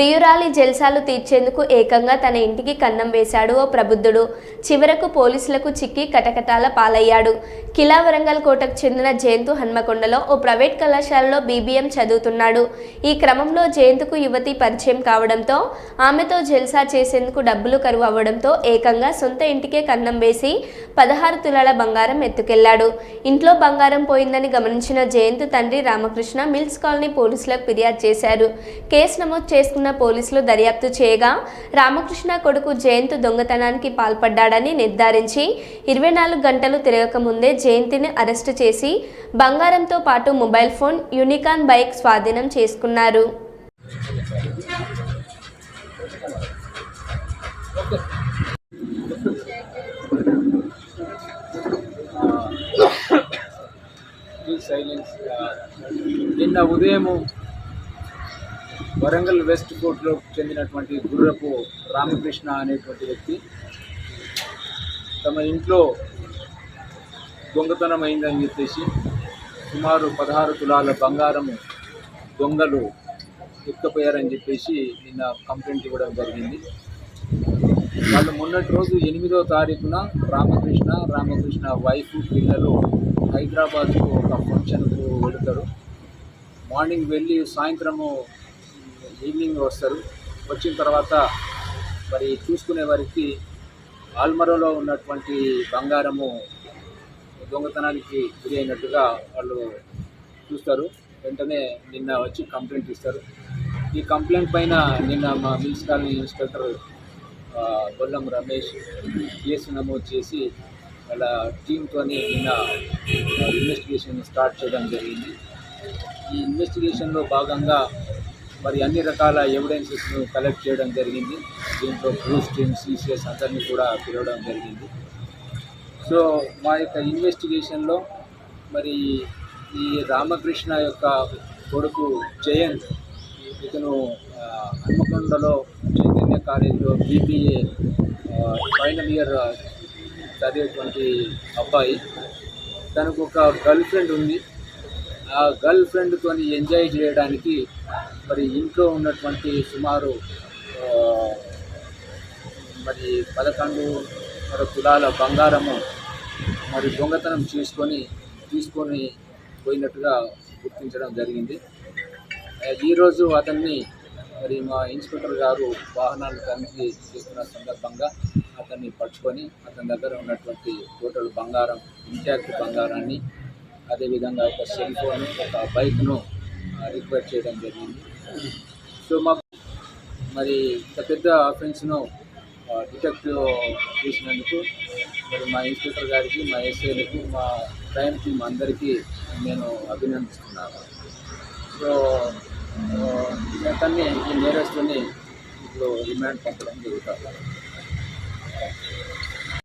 ప్రియురాలి జల్సాలు తీర్చేందుకు ఏకంగా తన ఇంటికి కన్నం వేశాడు ఓ ప్రబుద్ధుడు. చివరకు పోలీసులకు చిక్కి కటకటాల పాలయ్యాడు. కిలా వరంగల్ కోటకు చెందిన జయంతు హన్మకొండలో ఓ ప్రైవేట్ కళాశాలలో బీబీఎం చదువుతున్నాడు. ఈ క్రమంలో జయంతుకు యువతి పరిచయం కావడంతో ఆమెతో జల్సా చేసేందుకు డబ్బులు కరువు అవ్వడంతో ఏకంగా సొంత ఇంటికే కన్నం వేసి పదహారు తులాల బంగారం ఎత్తుకెళ్ళాడు. ఇంట్లో బంగారం పోయిందని గమనించిన జయంత్ తండ్రి రామకృష్ణ మిల్స్ కాలనీ పోలీసులకు ఫిర్యాదు చేశారు. కేసు నమోదు చేసుకున్న పోలీసులు దర్యాప్తు చేయగా రామకృష్ణ కొడుకు జయంత్ దొంగతనానికి పాల్పడ్డాడని నిర్ధారించి ఇరవై నాలుగు గంటలు తిరగక ముందే జయంతిని అరెస్టు చేసి బంగారంతో పాటు మొబైల్ ఫోన్ యూనికాన్ బైక్ స్వాధీనం చేసుకున్నారు. సైలెన్స్ uh, నిన్న ఉదయము వరంగల్ వెస్ట్ కోర్టులో చెందినటువంటి గుర్రపు రామకృష్ణ అనేటువంటి వ్యక్తి తమ ఇంట్లో దొంగతనం అయిందని చెప్పేసి సుమారు పదహారు తులాల బంగారము దొంగలు ఎక్కపోయారని చెప్పేసి నిన్న కంప్లైంట్ ఇవ్వడం జరిగింది. వాళ్ళు మొన్నటి రోజు ఎనిమిదో తారీఖున రామకృష్ణ రామకృష్ణ వైఫ్ పిల్లలు హైదరాబాద్కు ఒక ఫంక్షన్కు వెళుతారు. మార్నింగ్ వెళ్ళి సాయంత్రము ఈవినింగ్ వస్తారు. వచ్చిన తర్వాత మరి చూసుకునే వారికి ఆల్మరోలో ఉన్నటువంటి బంగారము దొంగతనానికి గురి అయినట్టుగా వాళ్ళు చూస్తారు. వెంటనే నిన్న వచ్చి కంప్లైంట్ ఇస్తారు. ఈ కంప్లైంట్ పైన నిన్న మా మున్సిపాలిటీ ఇన్స్పెక్టర్ ఆ, బొల్లం రమేష్ కేసు నమోదు చేసి వాళ్ళ టీంతో నిన్న ఇన్వెస్టిగేషన్ స్టార్ట్ చేయడం జరిగింది. ఈ ఇన్వెస్టిగేషన్లో భాగంగా మరి అన్ని రకాల ఎవిడెన్సెస్ను కలెక్ట్ చేయడం జరిగింది. దీంట్లో బ్రూస్ టీమ్ సీసీఎస్ అందరినీ కూడా పిలవడం జరిగింది. సో మా యొక్క ఇన్వెస్టిగేషన్లో మరి ఈ రామకృష్ణ యొక్క కొడుకు జయంత్ ఇతను హన్మకొండలో చైతన్య కాలేజీలో బీబీఏ ఫైనల్ ఇయర్ చదివేటువంటి అబ్బాయి. తనకు ఒక గర్ల్ ఫ్రెండ్ ఉంది. ఆ గర్ల్ ఫ్రెండ్తో ఎంజాయ్ చేయడానికి మరి ఇంట్లో ఉన్నటువంటి సుమారు మరి పదకొండు మరి తులాల బంగారము మరి దొంగతనం చేసుకొని తీసుకొని పోయినట్టుగా గుర్తించడం జరిగింది. ఈరోజు అతన్ని మరి మా ఇన్స్పెక్టర్ గారు వాహనాలు తనిఖీ చేస్తున్న సందర్భంగా అతన్ని పట్టుకొని అతని దగ్గర ఉన్నటువంటి టోటల్ బంగారం ఇంటాక్ట్ బంగారాన్ని అదేవిధంగా ఒక సెల్ ఫోన్ ఒక బైక్ను రిక్వైర్ చేయడం జరిగింది. సో మాకు మరి ఇంత పెద్ద అఫెన్స్ను డిటెక్టివ్ చేసినందుకు మరి మా ఇన్స్పెక్టర్ గారికి మా ఎస్ఐలకు మా క్రైమ్ టీమ్ అందరికీ నేను అభినందిస్తున్నాను. సో అతన్ని ఈ నేరస్తుని ఇప్పుడు రిమాండ్ పంపడం జరుగుతుంది